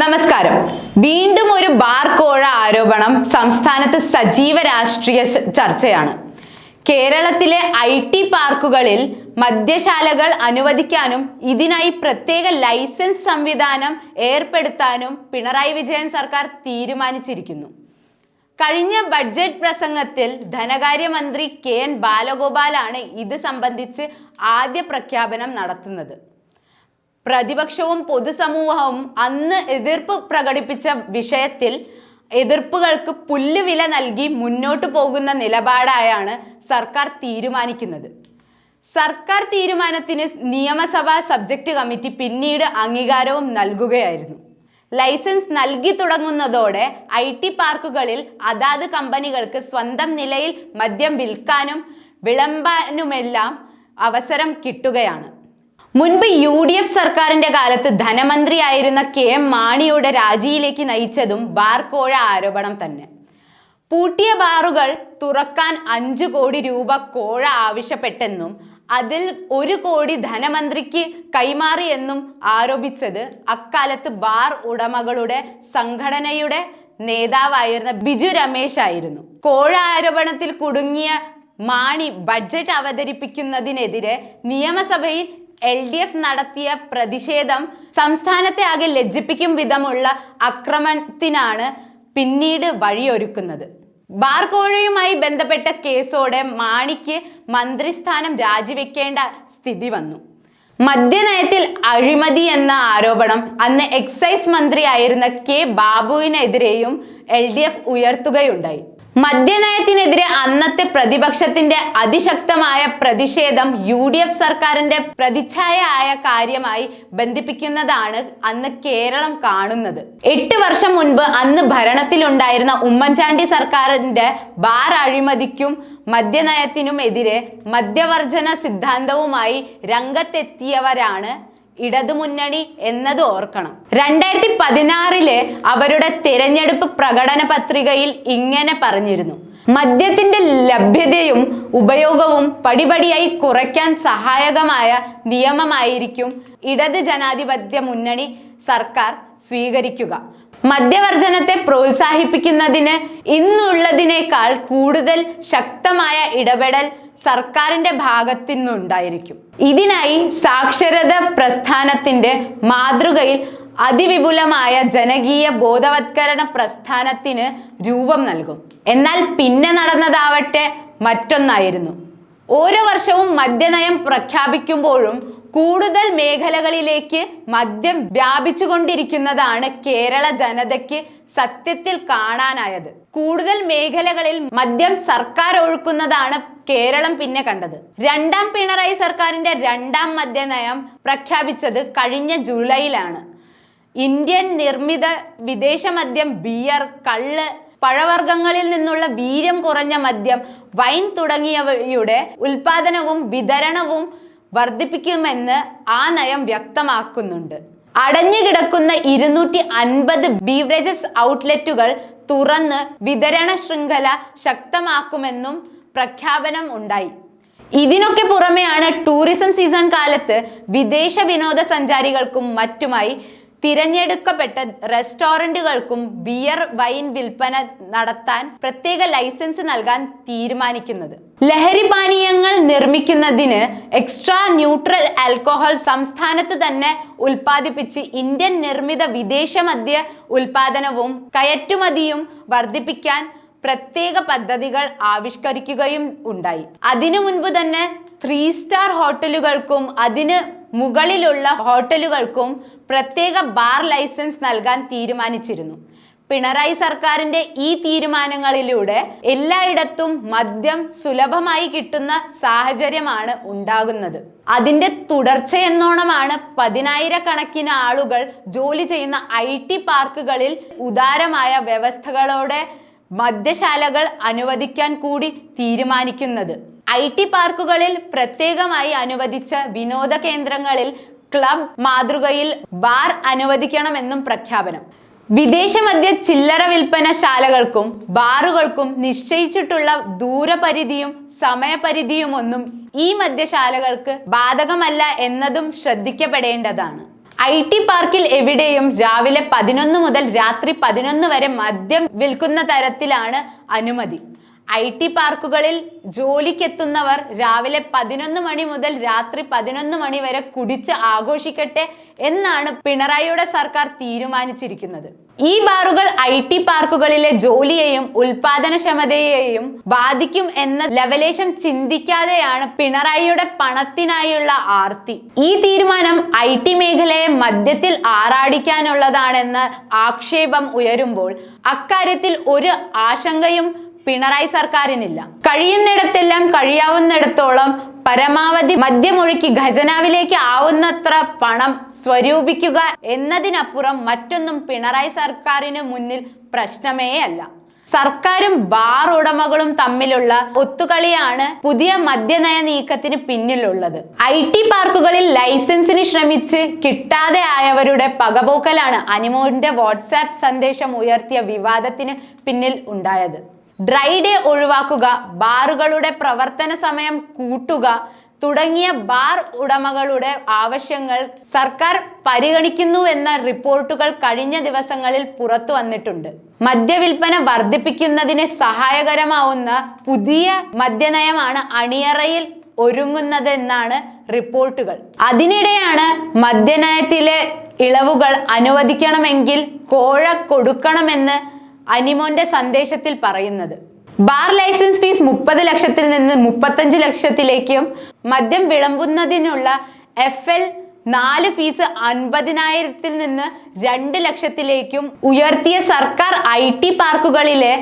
നമസ്കാരം. വീണ്ടും ഒരു ബാർ കോഴ ആരോപണം സംസ്ഥാനത്ത് സജീവ രാഷ്ട്രീയ ചർച്ചയാണ്. കേരളത്തിലെ ഐ ടി പാർക്കുകളിൽ മദ്യശാലകൾ അനുവദിക്കാനും ഇതിനായി പ്രത്യേക ലൈസൻസ് സംവിധാനം ഏർപ്പെടുത്താനും പിണറായി വിജയൻ സർക്കാർ തീരുമാനിച്ചിരിക്കുന്നു. കഴിഞ്ഞ ബഡ്ജറ്റ് പ്രസംഗത്തിൽ ധനകാര്യമന്ത്രി കെ എൻ ബാലഗോപാലാണ് ഇത് സംബന്ധിച്ച് ആദ്യ പ്രഖ്യാപനം നടത്തുന്നത്. പ്രതിപക്ഷവും പൊതുസമൂഹവും അന്ന് എതിർപ്പ് പ്രകടിപ്പിച്ച വിഷയത്തിൽ എതിർപ്പുകൾക്ക് പുല്ലുവില നൽകി മുന്നോട്ടു പോകുന്ന നിലപാടായാണ് സർക്കാർ തീരുമാനിക്കുന്നത്. സർക്കാർ തീരുമാനത്തിന് നിയമസഭാ സബ്ജക്ട് കമ്മിറ്റി പിന്നീട് അംഗീകാരവും നൽകുകയായിരുന്നു. ലൈസൻസ് നൽകി തുടങ്ങുന്നതോടെ ഐ ടി പാർക്കുകളിൽ അതാത് കമ്പനികൾക്ക് സ്വന്തം നിലയിൽ മദ്യം വിൽക്കാനും വിളമ്പാനുമെല്ലാം അവസരം കിട്ടുകയാണ്. മുൻപ് യു ഡി എഫ് സർക്കാരിന്റെ കാലത്ത് ധനമന്ത്രിയായിരുന്ന കെ എം മാണിയുടെ രാജിയിലേക്ക് നയിച്ചതും ബാർ കോഴ ആരോപണം തന്നെ. പൂട്ടിയ ബാറുകൾ തുറക്കാൻ അഞ്ചു കോടി രൂപ കോഴ ആവശ്യപ്പെട്ടെന്നും അതിൽ ഒരു കോടി ധനമന്ത്രിക്ക് കൈമാറിയെന്നും ആരോപിച്ചത് അക്കാലത്ത് ബാർ ഉടമകളുടെ സംഘടനയുടെ നേതാവായിരുന്ന ബിജു രമേശ് ആയിരുന്നു. കോഴ ആരോപണത്തിൽ കുടുങ്ങിയ മാണി ബഡ്ജറ്റ് അവതരിപ്പിക്കുന്നതിനെതിരെ നിയമസഭയിൽ എൽ ഡി എഫ് നടത്തിയ പ്രതിഷേധം സംസ്ഥാനത്തെ ആകെ ലജ്ജിപ്പിക്കും വിധമുള്ള ആക്രമണത്തിനാണ് പിന്നീട് വഴിയൊരുക്കുന്നത്. ബാർ കോഴയുമായി ബന്ധപ്പെട്ട കേസോടെ മാണിക്ക് മന്ത്രിസ്ഥാനം രാജിവെക്കേണ്ട സ്ഥിതി വന്നു. മദ്യനയത്തിൽ അഴിമതി എന്ന ആരോപണം അന്ന് എക്സൈസ് മന്ത്രിയായിരുന്ന കെ ബാബുവിനെതിരെയും എൽ ഡി എഫ് ഉയർത്തുകയുണ്ടായി. മദ്യനയത്തിനെതിരെ അന്നത്തെ പ്രതിപക്ഷത്തിന്റെ അതിശക്തമായ പ്രതിഷേധം യു ഡി എഫ് സർക്കാരിന്റെ പ്രതിച്ഛായ ആയ കാര്യമായി ബന്ധിപ്പിക്കുന്നതാണ് അന്ന് കേരളം കാണുന്നത്. എട്ട് വർഷം മുൻപ് അന്ന് ഭരണത്തിലുണ്ടായിരുന്ന ഉമ്മൻചാണ്ടി സർക്കാരിന്റെ ബാർ അഴിമതിക്കും മദ്യനയത്തിനും എതിരെ മദ്യവർജന സിദ്ധാന്തവുമായി രംഗത്തെത്തിയവരാണ് ഇടതുമുന്നണി എന്നത് ഓർക്കണം. രണ്ടായിരത്തി പതിനാറിലെ അവരുടെ തിരഞ്ഞെടുപ്പ് പ്രകടന പത്രികയിൽ ഇങ്ങനെ പറഞ്ഞിരുന്നു. മദ്യത്തിന്റെ ലഭ്യതയും ഉപയോഗവും പടിപടിയായി കുറയ്ക്കാൻ സഹായകമായ നിയമമായിരിക്കും ഇടത് ജനാധിപത്യ മുന്നണി സർക്കാർ സ്വീകരിക്കുക. മദ്യവർജനത്തെ പ്രോത്സാഹിപ്പിക്കുന്നതിന് ഇന്നുള്ളതിനേക്കാൾ കൂടുതൽ ശക്തമായ ഇടപെടൽ സർക്കാരിന്റെ ഭാഗത്തു നിന്നുണ്ടായിരിക്കും ഇതിനായി സാക്ഷരത പ്രസ്ഥാനത്തിന്റെ മാതൃകയിൽ അതിവിപുലമായ ജനകീയ ബോധവത്കരണ പ്രസ്ഥാനത്തിന് രൂപം നൽകും. എന്നാൽ പിന്നെ നടന്നതാവട്ടെ മറ്റൊന്നായിരുന്നു. ഓരോ വർഷവും മദ്യനയം പ്രഖ്യാപിക്കുമ്പോഴും കൂടുതൽ മേഖലകളിലേക്ക് മദ്യം വ്യാപിച്ചുകൊണ്ടിരിക്കുന്നതാണ് കേരള ജനതയ്ക്ക് സത്യത്തിൽ കാണാനായത്. കൂടുതൽ മേഖലകളിൽ മദ്യം സർക്കാർ ഒഴുക്കുന്നതാണ് കേരളം പിന്നെ കണ്ടത്. രണ്ടാം പിണറായി സർക്കാരിന്റെ രണ്ടാം മദ്യനയം പ്രഖ്യാപിച്ചത് കഴിഞ്ഞ ജൂലൈയിലാണ്. ഇന്ത്യൻ നിർമ്മിത വിദേശ മദ്യം ബിയർ കള്ള് പഴവർഗങ്ങളിൽ നിന്നുള്ള വീര്യം കുറഞ്ഞ മദ്യം വൈൻ തുടങ്ങിയവയുടെ ഉൽപാദനവും വിതരണവും വർദ്ധിപ്പിക്കുമെന്ന് ആ നയം വ്യക്തമാക്കുന്നുണ്ട്. അടഞ്ഞുകിടക്കുന്ന ഇരുന്നൂറ്റി അൻപത് ബീവറേജസ് ഔട്ട്ലെറ്റുകൾ തുറന്ന് വിതരണ ശൃംഖല ശക്തമാക്കുമെന്നും പ്രഖ്യാപനം ഉണ്ടായി. ഇതിനൊക്കെ പുറമെയാണ് ടൂറിസം സീസൺ കാലത്ത് വിദേശ വിനോദസഞ്ചാരികൾക്കും മറ്റുമായി തിരഞ്ഞെടുക്കപ്പെട്ട റെസ്റ്റോറന്റുകൾക്കും ബിയർ വൈൻ വിൽപ്പന നടത്താൻ പ്രത്യേക ലൈസൻസ് നൽകാൻ തീരുമാനിക്കുന്നത്. ലഹരി പാനീയങ്ങൾ നിർമ്മിക്കുന്നതിന് എക്സ്ട്രാ ന്യൂട്രൽ ആൽക്കോഹോൾ സംസ്ഥാനത്ത് തന്നെ ഉൽപ്പാദിപ്പിച്ച് ഇന്ത്യൻ നിർമ്മിത വിദേശ മദ്യ ഉൽപാദനവും കയറ്റുമതിയും വർദ്ധിപ്പിക്കാൻ പ്രത്യേക പദ്ധതികൾ ആവിഷ്കരിക്കുകയും ഉണ്ടായി. അതിനു മുൻപ് തന്നെ ത്രീ സ്റ്റാർ ഹോട്ടലുകൾക്കും അതിന് മുകളിലുള്ള ഹോട്ടലുകൾക്കും പ്രത്യേക ബാർ ലൈസൻസ് നൽകാൻ തീരുമാനിച്ചിരുന്നു. പിണറായി സർക്കാരിന്റെ ഈ തീരുമാനങ്ങളിലൂടെ എല്ലായിടത്തും മദ്യം സുലഭമായി കിട്ടുന്ന സാഹചര്യമാണ് ഉണ്ടാകുന്നത്. അതിന്റെ തുടർച്ചയെന്നോണമാണ് പതിനായിരക്കണക്കിന് ആളുകൾ ജോലി ചെയ്യുന്ന ഐ ടി പാർക്കുകളിൽ ഉദാരമായ വ്യവസ്ഥകളോടെ മദ്യശാലകൾ അനുവദിക്കാൻ കൂടി തീരുമാനിക്കുന്നത്. ഐ ടി പാർക്കുകളിൽ പ്രത്യേകമായി അനുവദിച്ച വിനോദ കേന്ദ്രങ്ങളിൽ ക്ലബ് മാതൃകയിൽ ബാർ അനുവദിക്കണമെന്നും പ്രഖ്യാപനം. വിദേശ മദ്യ ചില്ലറ വിൽപ്പനശാലകൾക്കും ബാറുകൾക്കും നിശ്ചയിച്ചിട്ടുള്ള ദൂരപരിധിയും സമയപരിധിയും ഒന്നും ഈ മദ്യശാലകൾക്ക് ബാധകമല്ല എന്നതും ശ്രദ്ധിക്കപ്പെടേണ്ടതാണ്. ഐ ടി പാർക്കിൽ എവിടെയും രാവിലെ പതിനൊന്ന് മുതൽ രാത്രി പതിനൊന്ന് വരെ മദ്യം വിൽക്കുന്ന തരത്തിലാണ് അനുമതി. ഐ ടി പാർക്കുകളിൽ ജോലിക്കെത്തുന്നവർ രാവിലെ പതിനൊന്ന് മണി മുതൽ രാത്രി പതിനൊന്ന് മണി വരെ കുടിച്ച് ആഘോഷിക്കട്ടെ എന്നാണ് പിണറായിയുടെ സർക്കാർ തീരുമാനിച്ചിരിക്കുന്നത്. ഈ ബാറുകൾ ഐ ടി പാർക്കുകളിലെ ജോലിയെയും ഉൽപാദനക്ഷമതയെയും ബാധിക്കും എന്ന ലവലേശം ചിന്തിക്കാതെയാണ് പിണറായിയുടെ പണത്തിനായുള്ള ആർത്തി. ഈ തീരുമാനം ഐ ടി മേഖലയെ മദ്യത്തിൽ ആറാടിക്കാനുള്ളതാണെന്ന് ആക്ഷേപം ഉയരുമ്പോൾ അക്കാര്യത്തിൽ ഒരു ആശങ്കയും പിണറായി സർക്കാരിനില്ല. കഴിയുന്നിടത്തെല്ലാം കഴിയാവുന്നിടത്തോളം പരമാവധി മദ്യമൊഴുക്കി ഖജനാവിലേക്ക് ആവുന്നത്ര പണം സ്വരൂപിക്കുക എന്നതിനപ്പുറം മറ്റൊന്നും പിണറായി സർക്കാരിന് മുന്നിൽ പ്രശ്നമേ അല്ല. സർക്കാരും ബാർ ഉടമകളും തമ്മിലുള്ള ഒത്തുകളിയാണ് പുതിയ മദ്യനയ നീക്കത്തിന് പിന്നിലുള്ളത്. ഐ ടി പാർക്കുകളിൽ ലൈസൻസിന് ശ്രമിച്ച് കിട്ടാതെ ആയവരുടെ പകപോക്കലാണ് അനിമോന്റെ വാട്സാപ്പ് സന്ദേശം ഉയർത്തിയ വിവാദത്തിന് പിന്നിൽ ഉണ്ടായത്. ഡ്രൈ ഡേ ഒഴിവാക്കുക ബാറുകളുടെ പ്രവർത്തന സമയം കൂട്ടുക തുടങ്ങിയ ബാർ ഉടമകളുടെ ആവശ്യങ്ങൾ സർക്കാർ പരിഗണിക്കുന്നു എന്ന റിപ്പോർട്ടുകൾ കഴിഞ്ഞ ദിവസങ്ങളിൽ പുറത്തു വന്നിട്ടുണ്ട്. മദ്യവിൽപ്പന വർദ്ധിപ്പിക്കുന്നതിന് സഹായകരമാവുന്ന പുതിയ മദ്യനയമാണ് അണിയറയിൽ ഒരുങ്ങുന്നതെന്നാണ് റിപ്പോർട്ടുകൾ. അതിനിടെയാണ് മദ്യനയത്തിലെ ഇളവുകൾ അനുവദിക്കണമെങ്കിൽ കോഴ കൊടുക്കണമെന്ന് അനിമോന്റെ സന്ദേശത്തിൽ പറയുന്നത്. ബാർ ലൈസൻസ് ഫീസ് മുപ്പത് ലക്ഷത്തിൽ നിന്ന് മുപ്പത്തഞ്ച് ലക്ഷത്തിലേക്കും മദ്യം വിളമ്പുന്നതിനുള്ള എഫ് എൽ നാല് ഫീസ് അൻപതിനായിരത്തിൽ നിന്ന് രണ്ട് ലക്ഷത്തിലേക്കും ഉയർത്തിയ സർക്കാർ ഐ ടി പാർക്കുകളിലെ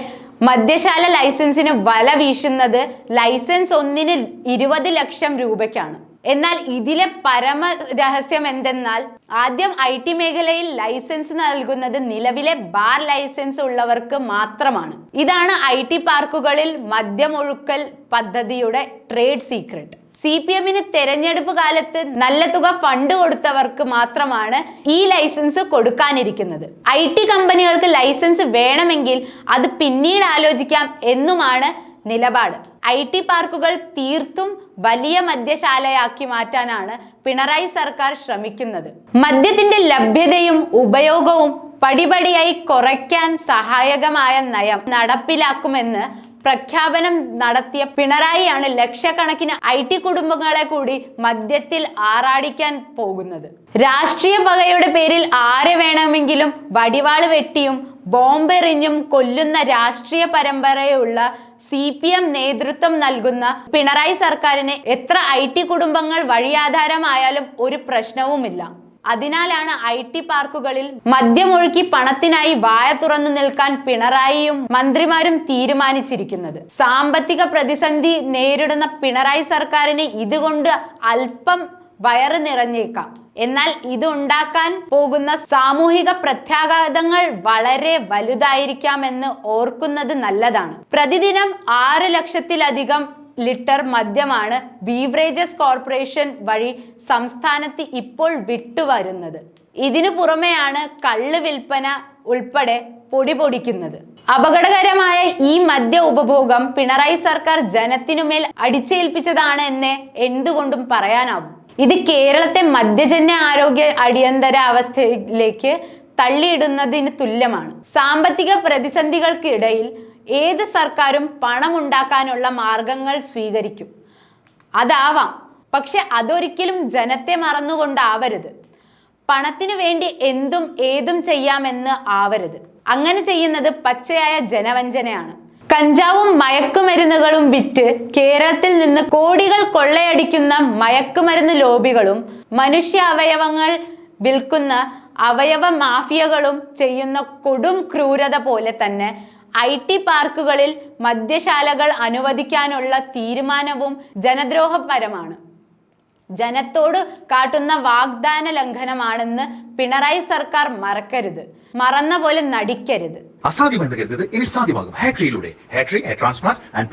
മദ്യശാല ലൈസൻസിന് വല വീശുന്നത് ലൈസൻസ് ഒന്നിന് ഇരുപത് ലക്ഷം രൂപയ്ക്കാണ്. എന്നാൽ ഇതിലെ പരമ രഹസ്യം എന്തെന്നാൽ ആദ്യം ഐ ടി മേഖലയിൽ ലൈസൻസ് നൽകുന്നത് നിലവിലെ ബാർ ലൈസൻസ് ഉള്ളവർക്ക് മാത്രമാണ്. ഇതാണ് ഐ ടി പാർക്കുകളിൽ മദ്യമൊഴുക്കൽ പദ്ധതിയുടെ ട്രേഡ് സീക്രട്ട്. സി പി എമ്മിന് തെരഞ്ഞെടുപ്പ് കാലത്ത് നല്ല തുക ഫണ്ട് കൊടുത്തവർക്ക് മാത്രമാണ് ഈ ലൈസൻസ് കൊടുക്കാനിരിക്കുന്നത്. ഐ ടി കമ്പനികൾക്ക് ലൈസൻസ് വേണമെങ്കിൽ അത് പിന്നീട് ആലോചിക്കാം എന്നുമാണ് നിലപാട്. ഐ ടി പാർക്കുകൾ തീർത്തും വലിയ മദ്യശാലയാക്കി മാറ്റാനാണ് പിണറായി സർക്കാർ ശ്രമിക്കുന്നത്. മദ്യത്തിന്റെ ലഭ്യതയും ഉപയോഗവും പടിപടിയായി കുറയ്ക്കാൻ സഹായകമായ നയം നടപ്പിലാക്കുമെന്ന് പ്രഖ്യാപനം നടത്തിയ പിണറായിയാണ് ലക്ഷക്കണക്കിന് ഐ ടി കുടുംബങ്ങളെ കൂടി മദ്യത്തിൽ ആറാടിക്കാൻ പോകുന്നത്. രാഷ്ട്രീയ പകയുടെ പേരിൽ ആരെ വേണമെങ്കിലും വടിവാൾ വെട്ടിയും ബോംബെറിഞ്ഞും കൊല്ലുന്ന രാഷ്ട്രീയ പരമ്പരയുള്ള സി പി എം നേതൃത്വം നൽകുന്ന പിണറായി സർക്കാരിന് എത്ര ഐ ടി കുടുംബങ്ങൾ വഴിയാധാരമായാലും ഒരു പ്രശ്നവുമില്ല. അതിനാലാണ് ഐ ടി പാർക്കുകളിൽ മദ്യമൊഴുക്കി പണത്തിനായി വായ തുറന്നു നിൽക്കാൻ പിണറായിയും മന്ത്രിമാരും തീരുമാനിച്ചിരിക്കുന്നത്. സാമ്പത്തിക പ്രതിസന്ധി നേരിടുന്ന പിണറായി സർക്കാരിന് ഇതുകൊണ്ട് അല്പം വയറ് നിറഞ്ഞേക്കാം. എന്നാൽ ഇത് ഉണ്ടാക്കാൻ പോകുന്ന സാമൂഹിക പ്രത്യാഘാതങ്ങൾ വളരെ വലുതായിരിക്കാമെന്ന് ഓർക്കുന്നത് നല്ലതാണ്. പ്രതിദിനം ആറ് ലക്ഷത്തിലധികം ലിറ്റർ മദ്യമാണ് ബീവറേജസ് കോർപ്പറേഷൻ വഴി സംസ്ഥാനത്ത് ഇപ്പോൾ വിട്ടുവരുന്നത്. ഇതിനു പുറമെയാണ് കള്ള് വിൽപ്പന ഉൾപ്പെടെ പൊടി പൊടിക്കുന്നത്. അപകടകരമായ ഈ മദ്യ ഉപഭോഗം പിണറായി സർക്കാർ ജനത്തിനുമേൽ അടിച്ചേൽപ്പിച്ചതാണ് എന്ന് എന്തുകൊണ്ടും പറയാനാവും. ഇത് കേരളത്തെ മദ്യജന്യ ആരോഗ്യ അടിയന്തര അവസ്ഥയിലേക്ക് തള്ളിയിടുന്നതിന് തുല്യമാണ്. സാമ്പത്തിക പ്രതിസന്ധികൾക്കിടയിൽ ഏത് സർക്കാരും പണമുണ്ടാക്കാനുള്ള മാർഗങ്ങൾ സ്വീകരിക്കും. അതാവാം. പക്ഷെ അതൊരിക്കലും ജനത്തെ മറന്നുകൊണ്ടാവരുത്. പണത്തിനു വേണ്ടി എന്തും ഏതും ചെയ്യാമെന്ന് ആവരുത്. അങ്ങനെ ചെയ്യുന്നത് പച്ചയായ ജനവഞ്ചനയാണ്. കഞ്ചാവും മയക്കുമരുന്നുകളും വിറ്റ് കേരളത്തിൽ നിന്ന് കോടികൾ കൊള്ളയടിക്കുന്ന മയക്കുമരുന്ന് ലോബികളും മനുഷ്യ അവയവങ്ങൾ വിൽക്കുന്ന അവയവ മാഫിയകളും ചെയ്യുന്ന കൊടും ക്രൂരത പോലെ തന്നെ ഐ ടി പാർക്കുകളിൽ മദ്യശാലകൾ അനുവദിക്കാനുള്ള തീരുമാനവും ജനദ്രോഹപരമാണ്. ജനത്തോട് കാട്ടുന്ന വാഗ്ദാന ലംഘനമാണെന്ന് പിണറായി സർക്കാർ മറക്കരുത്. മറന്ന പോലെ നടിക്കരുത്. അസാധ്യമെന്ന് കരുതത് ഇനി സാധ്യമാകും. ആൻഡ്